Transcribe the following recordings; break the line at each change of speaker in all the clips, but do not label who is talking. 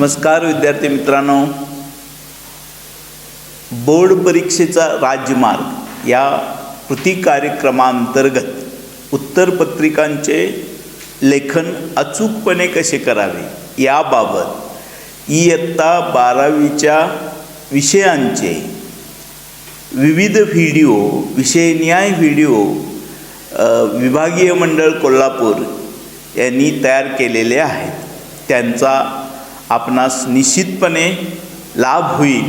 नमस्कार विद्यार्थी मित्रांनो. बोर्ड परीक्षेचा राज्यमार्ग या कृती कार्यक्रमांतर्गत उत्तरपत्रिकांचे लेखन अचूकपणे कसे करावे याबाबत इयत्ता बारावीच्या विषयांचे विविध व्हिडिओ विषयन्याय व्हिडिओ विभागीय मंडळ कोल्हापूर यांनी तयार केलेले आहेत. त्यांचा आपणास निश्चितपणे लाभ होईल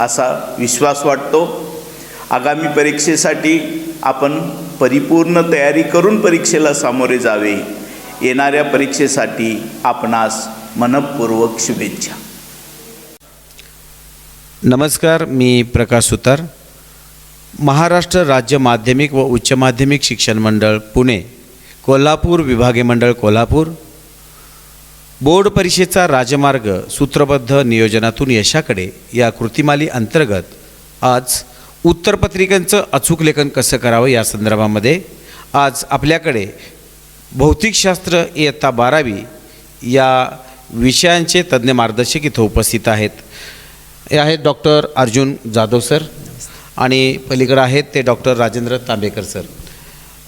असा विश्वास वाटतो. आगामी परीक्षेसाठी आपण परिपूर्ण तयारी करून परीक्षेला सामोरे जावे. येणाऱ्या परीक्षेसाठी आपणास मनपूर्वक शुभेच्छा.
नमस्कार मी प्रकाश सुतार. महाराष्ट्र राज्य माध्यमिक व उच्च माध्यमिक शिक्षण मंडळ पुणे. कोल्हापूर विभागीय मंडळ कोल्हापूर. बोर्ड परीक्षेचा राजमार्ग सूत्रबद्ध नियोजनातून यशाकडे. या कृतिमाली अंतर्गत आज उत्तरपत्रिकांचं अचूक लेखन कसं करावं या संदर्भामध्ये आज आपल्याकडे भौतिकशास्त्र इयत्ता बारावी या विषयांचे तज्ज्ञ मार्गदर्शक इथं उपस्थित आहेत. हे आहेत डॉक्टर अर्जुन जाधव सर आणि पलीकडं आहेत ते doctor Rajendra Tambekar sir.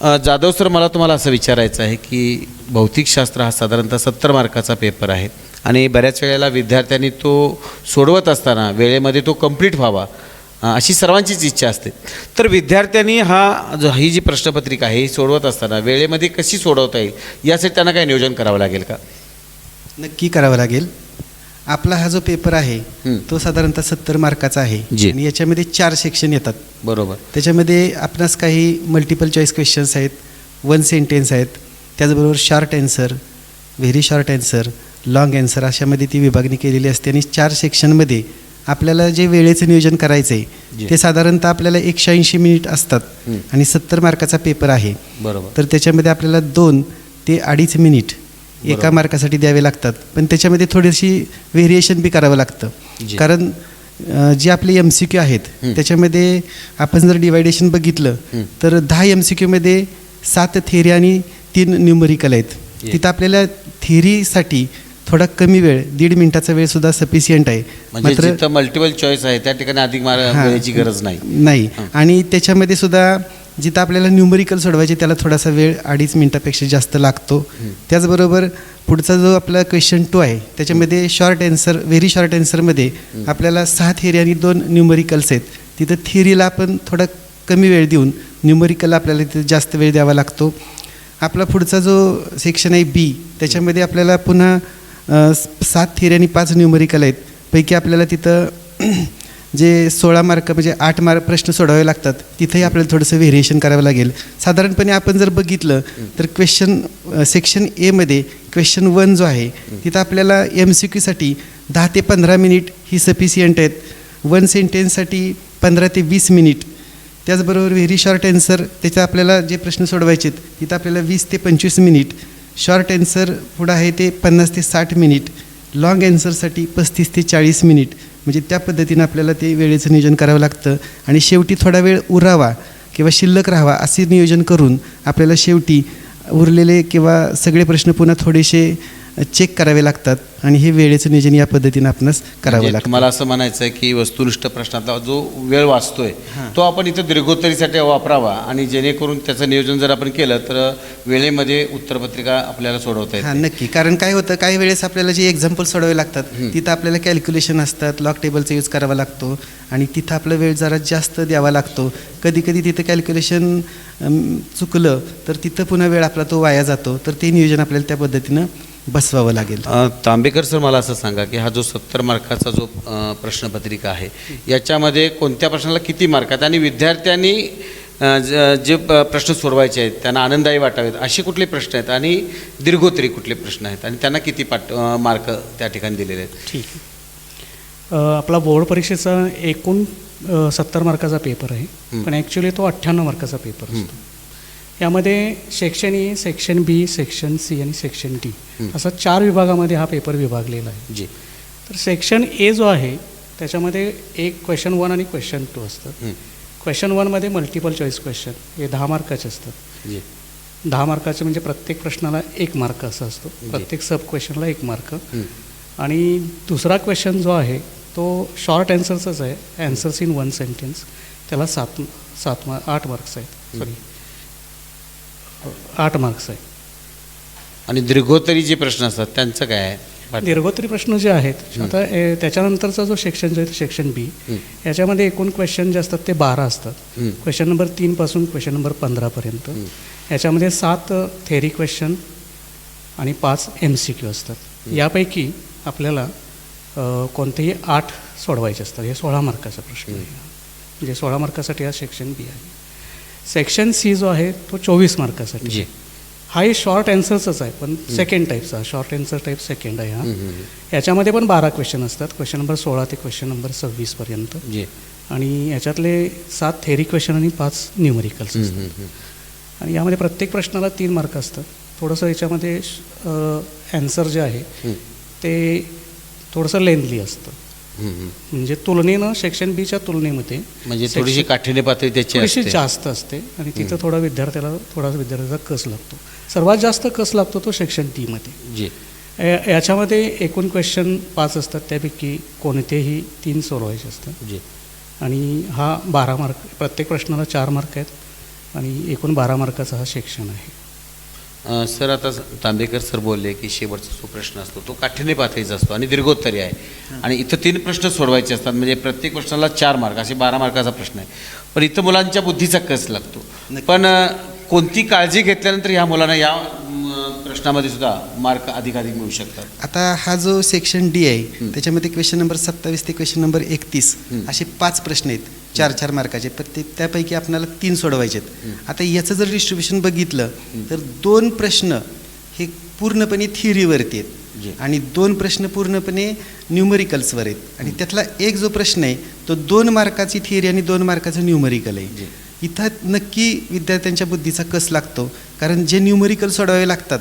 Jadhav sir मला तुम्हाला असं विचारायचं आहे की भौतिकशास्त्र हा साधारणतः सत्तर मार्काचा पेपर आहे आणि बऱ्याच वेळेला विद्यार्थ्यांनी तो सोडवत असताना वेळेमध्ये तो कंप्लीट व्हावा अशी सर्वांचीच इच्छा असते. तर विद्यार्थ्यांनी हा जो ही जी प्रश्नपत्रिका आहे ही सोडवत असताना वेळेमध्ये कशी सोडवता येईल यासाठी त्यांना काही नियोजन करावं लागेल का?
नक्की करावं लागेल. आपला हा जो पेपर आहे. तो साधारणतः सत्तर मार्काचा आहे. आणि याच्यामध्ये चार सेक्शन येतात
बरोबर
त्याच्यामध्ये आपणास काही मल्टिपल चॉईस क्वेश्चन्स आहेत वन सेंटेन्स आहेत त्याचबरोबर short answer very short answer long answer अशामध्ये ती विभागणी केलेली असते आणि चार सेक्शनमध्ये आपल्याला जे वेळेचं नियोजन करायचं. आहे ते साधारणतः आपल्याला एकशे ऐंशी मिनिट असतात. आणि सत्तर मार्काचा पेपर आहे
बरोबर
तर त्याच्यामध्ये आपल्याला दोन ते अडीच मिनिट एका. मार्कासाठी द्यावे लागतात पण त्याच्यामध्ये थोडीशी व्हेरिएशन बी करावं. लागतं कारण जे आपले एम सी क्यू आहेत. त्याच्यामध्ये आपण जर डिवायडेशन बघितलं. तर दहा एम सी क्यूमध्ये सात थेरी आणि तीन न्यूमरिकल आहेत. तिथं आपल्याला थेरीसाठी थोडा कमी वेळ दीड मिनिटाचा वेळ सुद्धा सफिशियंट आहे
म्हणजे जिथं मल्टिपल चॉईस आहे त्या ठिकाणी अधिक गरज नाही
नाही. आणि त्याच्यामध्ये सुद्धा जिथं आपल्याला न्यूमरिकल सोडवायचे त्याला थोडासा वेळ अडीच मिनिटापेक्षा जास्त लागतो. त्याचबरोबर पुढचा जो आपला क्वेश्चन टू आहे त्याच्यामध्ये शॉर्ट ॲन्सर व्हेरी शॉर्ट ॲन्सरमध्ये आपल्याला सहा थिअरी आणि दोन न्यूमरिकल्स आहेत. तिथं थिअरीला आपण थोडा कमी वेळ देऊन न्यूमरिकलला आपल्याला तिथं जास्त वेळ द्यावा लागतो. आपला पुढचा जो सेक्शन आहे बी त्याच्यामध्ये आपल्याला पुन्हा सात थिअरी आणि पाच न्यूमरिकल आहेत. पैकी आपल्याला तिथं जे सोळा मार्क म्हणजे आठ मार्क प्रश्न सोडवावे लागतात तिथेही आपल्याला थोडंसं व्हेरिएशन करावं लागेल. साधारणपणे आपण जर बघितलं तर क्वेश्चन सेक्शन एमध्ये क्वेश्चन वन जो आहे तिथं आपल्याला एम सी क्यूसाठी दहा ते पंधरा मिनिट ही सफिशियंट आहेत. वन सेंटेन्ससाठी पंधरा ते वीस मिनिट त्याचबरोबर व्हेरी शॉर्ट ॲन्सर त्याच्यात आपल्याला जे प्रश्न सोडवायचे आहेत तिथं आपल्याला वीस ते पंचवीस मिनिट शॉर्ट ॲन्सर पुढं आहे ते पन्नास ते साठ मिनिट लाँग ॲन्सरसाठी पस्तीस ते चाळीस मिनिट म्हणजे त्या पद्धतीनं आपल्याला ते वेळेचं नियोजन करावं लागतं. आणि शेवटी थोडा वेळ उरावा किंवा शिल्लक राहावा असे नियोजन करून आपल्याला शेवटी उरलेले किंवा सगळे प्रश्न पुन्हा थोडेसे चेक करावे लागतात आणि हे वेळेचं नियोजन या पद्धतीनं आपणास करावं
म्हणजे
लागतं.
तुम्हाला असं म्हणायचं आहे की वस्तुनिष्ठ प्रश्नातला जो वेळ वाचतोय. तो आपण इथं दीर्घोत्तरीसाठी वापरावा आणि जेणेकरून त्याचं नियोजन जर आपण केलं तर वेळेमध्ये उत्तरपत्रिका आपल्याला सोडवता
हां
येते.
नक्की. कारण काय होतं काही वेळेस आपल्याला जे एक्झाम्पल सोडवावे लागतात. तिथं आपल्याला कॅल्क्युलेशन असतात लॉक टेबलचा यूज करावा लागतो आणि तिथं आपला वेळ जरा जास्त द्यावा लागतो. कधी कधी तिथं कॅल्क्युलेशन चुकलं तर तिथं पुन्हा वेळ आपला तो वाया जातो. तर ते नियोजन आपल्याला त्या पद्धतीनं बसवावं लागेल.
अ, तांबेकर सर मला असं सांगा की हा जो सत्तर मार्काचा जो प्रश्नपत्रिका आहे याच्यामध्ये कोणत्या प्रश्नाला किती मार्क आहेत? आणि विद्यार्थ्यांनी ज- प्रश्न सोडवायचे आहेत त्यांना आनंददायी वाटावेत असे कुठले प्रश्न आहेत? आणि दीर्घोत्तरी कुठले प्रश्न आहेत? आणि त्यांना किती पाट अ, मार्क त्या ठिकाणी दिलेले आहेत?
ठीक आपला बोर्ड परीक्षेचा एकूण सत्तर मार्काचा पेपर आहे.
हं.
पण ॲक्च्युली तो अठ्ठ्याण्णव मार्काचा पेपर. असतो. यामध्ये section A section B section C आणि सेक्शन डी. असा चार विभागामध्ये हा पेपर विभागलेला आहे.
जी.
तर सेक्शन ए जो आहे त्याच्यामध्ये एक क्वेश्चन वन आणि क्वेश्चन टू असतं. क्वेश्चन वनमध्ये मल्टिपल चॉईस क्वेश्चन हे दहा मार्काचे असतात.
जी.
दहा मार्काचे म्हणजे प्रत्येक प्रश्नाला एक मार्क असा असतो. प्रत्येक सब क्वेश्चनला एक मार्क. आणि दुसरा क्वेश्चन जो आहे तो शॉर्ट ॲन्सरचाच आहे. ॲन्सर्स इन वन सेंटेन्स त्याला सात सात मार्क आठ मार्क्स आहेत. सॉरी आठ मार्क्स आहे.
आणि दीर्घोत्तरी जे प्रश्न असतात त्यांचं काय आहे?
दीर्घोत्तरी प्रश्न जे आहेत आता त्याच्यानंतरचा जो सेक्शन जो आहे सेक्शन बी याच्यामध्ये एकूण क्वेश्चन जे असतात ते बारा असतात. क्वेश्चन नंबर तीनपासून क्वेश्चन नंबर पंधरापर्यंत याच्यामध्ये सात थेरी क्वेश्चन आणि पाच एम सी क्यू असतात. यापैकी आपल्याला कोणतेही आठ सोडवायचे असतात. हे सोळा मार्काचा प्रश्न आहे. म्हणजे सोळा मार्कासाठी हा सेक्शन बी आहे. सेक्शन सी जो आहे तो चोवीस मार्कासाठी
जी.
हाही शॉर्ट ॲन्सर्सच आहे पण सेकंड टाईपचा शॉर्ट ॲन्सर टाईप सेकंड आहे हा
हं, हं,
याच्यामध्ये पण बारा क्वेश्चन असतात क्वेश्चन नंबर सोळा ते क्वेश्चन नंबर सव्वीसपर्यंत
हं. जी
आणि याच्यातले सात थेरी क्वेश्चन आणि पाच न्यूमरिकल्स
हं,
असतात
हं, हं.
आणि यामध्ये प्रत्येक प्रश्नाला तीन मार्क असतात थोडंसं याच्यामध्ये ॲन्सर जे आहे
हं.
ते थोडंसं लेंथली असतं
हं, हं.
म्हणजे तुलनेनं सेक्शन बीच्या तुलनेमध्ये
म्हणजे थोडीशी काठिण्य पातळी त्याची
थोडीशी जास्त असते आणि तिथं थोडा विद्यार्थ्याला थोडा विद्यार्थ्याचा कस लागतो. सर्वात जास्त कस लागतो तो सेक्शन टीमध्ये
जी.
याच्यामध्ये एकूण क्वेश्चन पाच असतात. त्यापैकी कोणतेही तीन सोडवायचे असतात.
जी.
आणि हा बारा मार्क प्रत्येक प्रश्नाला चार मार्क आहेत. आणि एकूण बारा मार्काचा हा सेक्शन आहे.
सर आता तांबेकर सर बोलले की शेवटचा जो प्रश्न असतो तो काठिण्य पातळीचा असतो आणि दीर्घोत्तरी आहे. आणि इथं तीन प्रश्न सोडवायचे असतात म्हणजे प्रत्येक प्रश्नाला चार मार्क असे बारा मार्काचा प्रश्न आहे. पण इथं मुलांच्या बुद्धीचा कस लागतो? पण कोणती काळजी घेतल्यानंतर ह्या मुलांना या प्रश्नामध्ये सुद्धा मार्क अधिकाधिक मिळू शकतात?
आता हा जो सेक्शन डी आहे त्याच्यामध्ये क्वेश्चन नंबर सत्तावीस ते क्वेश्चन नंबर एकतीस. असे पाच प्रश्न आहेत. चार चार मार्काचे. प्रत्येक त्यापैकी आपल्याला तीन सोडवायचे आहेत आता याचं जर डिस्ट्रीब्युशन बघितलं तर दोन प्रश्न हे पूर्णपणे थिअरीवरती. आहेत. आणि दोन प्रश्न पूर्णपणे न्यूमरिकल्सवर आहेत. आणि त्यातला एक जो प्रश्न आहे तो दोन मार्काची थिअरी आणि दोन मार्काचं न्यूमरिकल आहे. इथं नक्की विद्यार्थ्यांच्या बुद्धीचा कस लागतो? कारण जे न्यूमरिकल सोडवावे लागतात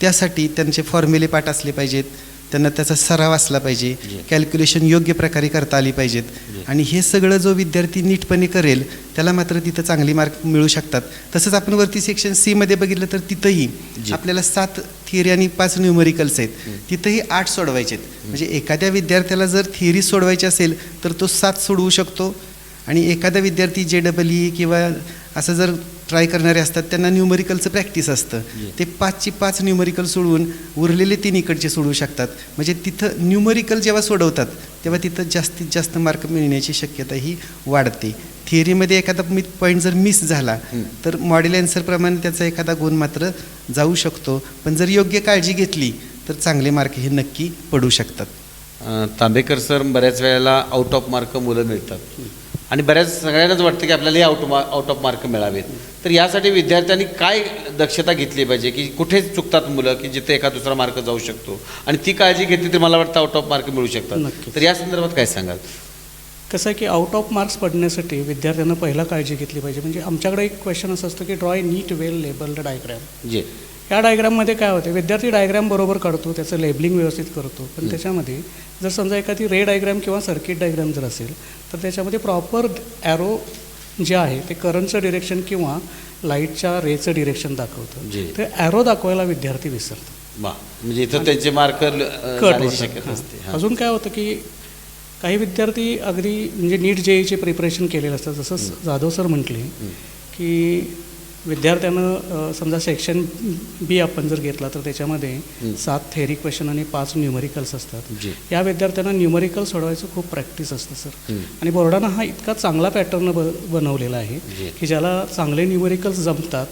त्यासाठी त्यांचे फॉर्म्युले पाठ असले पाहिजेत. त्यांना त्याचा सराव असला पाहिजे. कॅल्क्युलेशन योग्य प्रकारे करता आली पाहिजेत. आणि हे सगळं जो विद्यार्थी नीटपणे करेल त्याला मात्र तिथं चांगली मार्क मिळू शकतात. तसंच आपण वरती सेक्शन सीमध्ये बघितलं तर तिथंही. आपल्याला सात थिअरी आणि पाच न्यूमरिकल्स आहेत. तिथंही आठ सोडवायचे आहेत म्हणजे एखाद्या विद्यार्थ्याला जर थिअरी सोडवायची असेल तर तो सात सोडवू शकतो. आणि एखादा विद्यार्थी जे डबल ई किंवा असं जर ट्राय करणारे असतात त्यांना न्यूमरिकलचं प्रॅक्टिस असतं. ते पाचची पाच न्यूमरिकल सोडवून उरलेले तीन इकडचे सोडवू शकतात. म्हणजे तिथं न्यूमरिकल जेव्हा सोडवतात तेव्हा तिथं जास्तीत जास्त मार्क मिळण्याची शक्यता ही वाढते. थिअरीमध्ये एखादा मी पॉईंट जर मिस झाला. तर मॉडेल अँसरप्रमाणे त्याचा एखादा गुण मात्र जाऊ शकतो. पण जर योग्य काळजी घेतली तर चांगले मार्क हे नक्की पडू शकतात.
तांबेकर सर बऱ्याच वेळेला आउट ऑफ मार्क मुलं मिळतात. आणि बऱ्याच सगळ्यांनाच वाटतं की आपल्याला हे आउट आउट ऑफ मार्क मिळावेत. तर यासाठी विद्यार्थ्यांनी काय दक्षता घेतली पाहिजे? की कुठे चुकतात मुलं? की जिथे एका दुसरा मार्क जाऊ शकतो? आणि ती काळजी घेतली तर मला वाटतं आउट ऑफ मार्क मिळू शकतात. तर या संदर्भात काय सांगाल?
कसं आहे की आउट ऑफ मार्क्स पडण्यासाठी विद्यार्थ्यांना पहिला काळजी घेतली पाहिजे. म्हणजे आमच्याकडे एक क्वेश्चन असं असतं की draw neat well labelled diagram
जे.
या डायग्राममध्ये काय होते विद्यार्थी डायग्राम बरोबर काढतो त्याचं लेबलिंग व्यवस्थित करतो. पण त्याच्यामध्ये जर समजा एखादी रे डायग्राम किंवा सर्किट डायग्राम जर असेल तर त्याच्यामध्ये प्रॉपर ॲरो जे आहे ते करंटचं डिरेक्शन किंवा लाईटच्या रेचं डिरेक्शन दाखवतं. ते ॲरो दाखवायला विद्यार्थी विसरतात.
वा म्हणजे इथं त्यांचे मार्क
कट. अजून काय होतं की काही विद्यार्थी अगदी म्हणजे नीट जेईचे प्रिपरेशन केलेलं असतं जसं जाधव सर म्हटले की विद्यार्थ्यानं समजा सेक्शन बी आपण जर घेतला तर त्याच्यामध्ये सात थेरी क्वेश्चन आणि पाच न्यूमरिकल्स असतात. या विद्यार्थ्यांना न्यूमरिकल सोडवायचं खूप प्रॅक्टिस असतं सर. आणि बोर्डानं हा इतका चांगला पॅटर्न ब बनवलेला आहे. की ज्याला चांगले न्यूमरिकल्स जमतात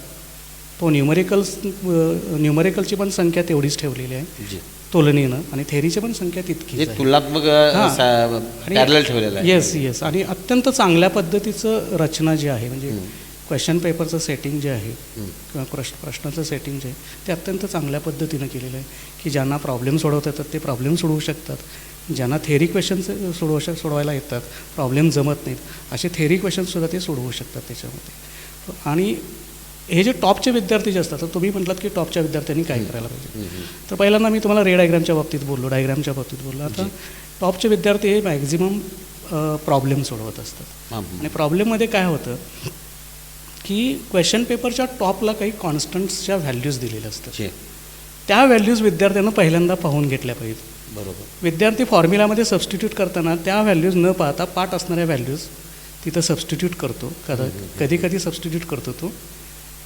तो न्यूमरिकल्स न्यूमरिकलची पण संख्या तेवढीच ठेवलेली आहे. तुलनेनं आणि थेरीची पण संख्या आहे.
तुलनात्मक ठेवलेलं
येस येस आणि अत्यंत चांगल्या पद्धतीचं रचना जी आहे म्हणजे क्वेश्चन पेपरचं सेटिंग जे आहे किंवा प्रश्न प्रश्नाचं सेटिंग जे आहे ते अत्यंत चांगल्या पद्धतीनं केलेलं आहे की ज्यांना प्रॉब्लेम सोडवता येतात ते प्रॉब्लेम सोडवू शकतात. ज्यांना थेरी क्वेश्चन्स सोडवू शक सोडवायला येतात प्रॉब्लेम जमत नाहीत असे थेरी क्वेश्चन्ससुद्धा ते सोडवू शकतात त्याच्यामध्ये. आणि हे जे टॉपचे विद्यार्थी जे असतात तर तुम्ही म्हटलात की टॉपच्या विद्यार्थ्यांनी काय करायला पाहिजे. तर पहिल्यांदा मी तुम्हाला रे डायग्रामच्या बाबतीत बोललो डायग्रामच्या बाबतीत बोललो. आता टॉपचे विद्यार्थी हे मॅक्झिमम प्रॉब्लेम सोडवत असतात. आणि प्रॉब्लेममध्ये काय होतं की क्वेश्चन पेपरच्या टॉपला काही कॉन्स्टंट्सच्या व्हॅल्यूज दिलेल्या असतात. त्या व्हॅल्यूज विद्यार्थ्यांना पहिल्यांदा पाहून घेतल्या पाहिजेत.
बरोबर.
विद्यार्थी फॉर्म्युलामध्ये सबस्टिट्यूट करताना त्या व्हॅल्यूज न पाहता पाठ असणाऱ्या व्हॅल्यूज तिथं सबस्टिट्यूट करतो. कदा कधी कधी सबस्टिट्यूट करतो तो.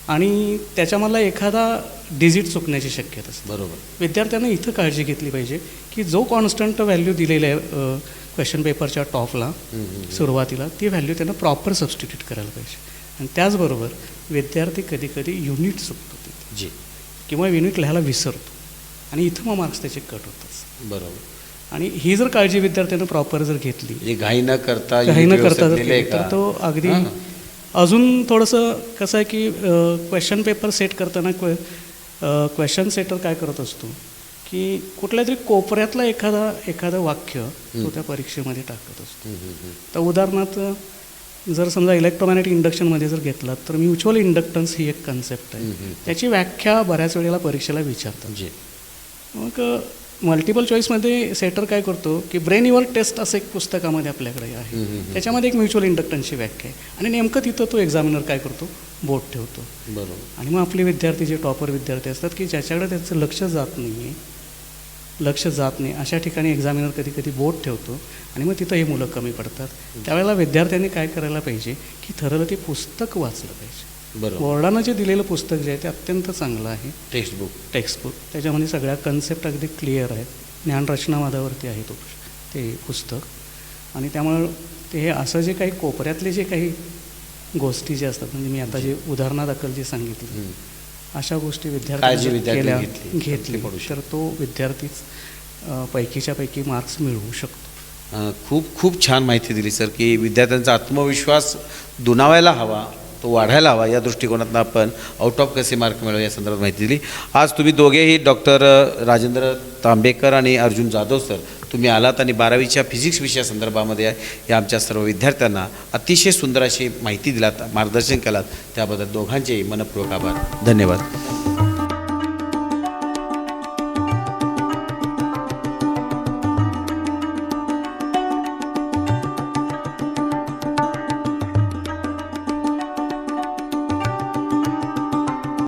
आणि त्याच्यामधला एखादा डिजिट चुकण्याची शक्यता असते.
बरोबर.
विद्यार्थ्यांना इथं काळजी घेतली पाहिजे की जो कॉन्स्टंट व्हॅल्यू दिलेला आहे क्वेश्चन पेपरच्या टॉपला सुरुवातीला ती व्हॅल्यू त्यांना प्रॉपर सबस्टिट्यूट करायला पाहिजे. आणि त्याचबरोबर विद्यार्थी कधी कधी युनिट चुकतो तिथे.
जी.
किंवा युनिट लिहायला विसरतो. आणि इथं मग मार्क्स त्याचे कट होतात.
बरोबर.
आणि ही जर काळजी विद्यार्थ्यानं प्रॉपर जर घेतली
म्हणजे घाई न करता
काही न करता जर तर? तो अगदी. अजून थोडंसं कसं आहे की क्वेश्चन पेपर सेट करताना क्वे क्वेश्चन सेटर काय करत असतो की कुठल्या तरी कोपऱ्यातला एखादा एखादं वाक्य तो त्या परीक्षेमध्ये टाकत असतो. तर उदाहरणार्थ जर समजा इलेक्ट्रोमॅग्नेटिक इंडक्शनमध्ये जर घेतलात तर म्युच्युअल इंडक्टन्स ही एक कन्सेप्ट आहे. त्याची व्याख्या बऱ्याच वेळेला परीक्षेला विचारतात.
जी.
मग मल्टिपल चॉईसमध्ये सेटर काय करतो की ब्रेन युअर टेस्ट असं एक पुस्तकामध्ये आपल्याकडे आहे. त्याच्यामध्ये एक म्युच्युअल इंडक्टन्सची व्याख्या आहे. आणि नेमकं तिथं तो एक्झामिनर काय करतो? बोट ठेवतो.
बरोबर.
आणि मग आपले विद्यार्थी जे टॉपर विद्यार्थी असतात की ज्याच्याकडे त्याचं लक्ष जात नाही आहे लक्ष जात नाही. अशा ठिकाणी एक्झामिनर कधी कधी बोट ठेवतो आणि मग तिथं हे मुलं कमी पडतात. त्यावेळेला विद्यार्थ्यांनी काय करायला पाहिजे? की ठरवलं ते पुस्तक वाचलं पाहिजे.
बरोबर.
बोर्डानं जे दिलेलं पुस्तक जे आहे ते अत्यंत चांगलं आहे.
टेक्स्ट बुक
टेक्स्टबुक त्याच्यामध्ये सगळ्या कन्सेप्ट अगदी क्लिअर आहेत. ज्ञानरचनावादावरती आहे तो ते पुस्तक. आणि त्यामुळं ते हे असं जे काही कोपऱ्यातले जे काही गोष्टी जे असतात म्हणजे मी आता जे उदाहरणादाखल जे सांगितलं अशा गोष्टी विद्यार्थी केल्या
घेतली,
घेतली.
पडू
तर तो विद्यार्थीच पैकीच्या पैकी मार्क्स मिळवू शकतो.
खूप खूप छान माहिती दिली सर की विद्यार्थ्यांचा आत्मविश्वास दुणावायला हवा तो वाढायला हवा या दृष्टिकोनातून आपण आउट ऑफ कसे मार्क मिळवू या संदर्भात माहिती दिली. आज तुम्ही दोघेही डॉक्टर राजेंद्र तांबेकर आणि अर्जुन जाधव सर तुम्ही आलात आणि बारावीच्या फिजिक्स विषयासंदर्भामध्ये या आमच्या सर्व विद्यार्थ्यांना अतिशय सुंदर अशी माहिती दिलात मार्गदर्शन केलात. त्याबद्दल दोघांचेही मनपूर्वक आभार. धन्यवाद.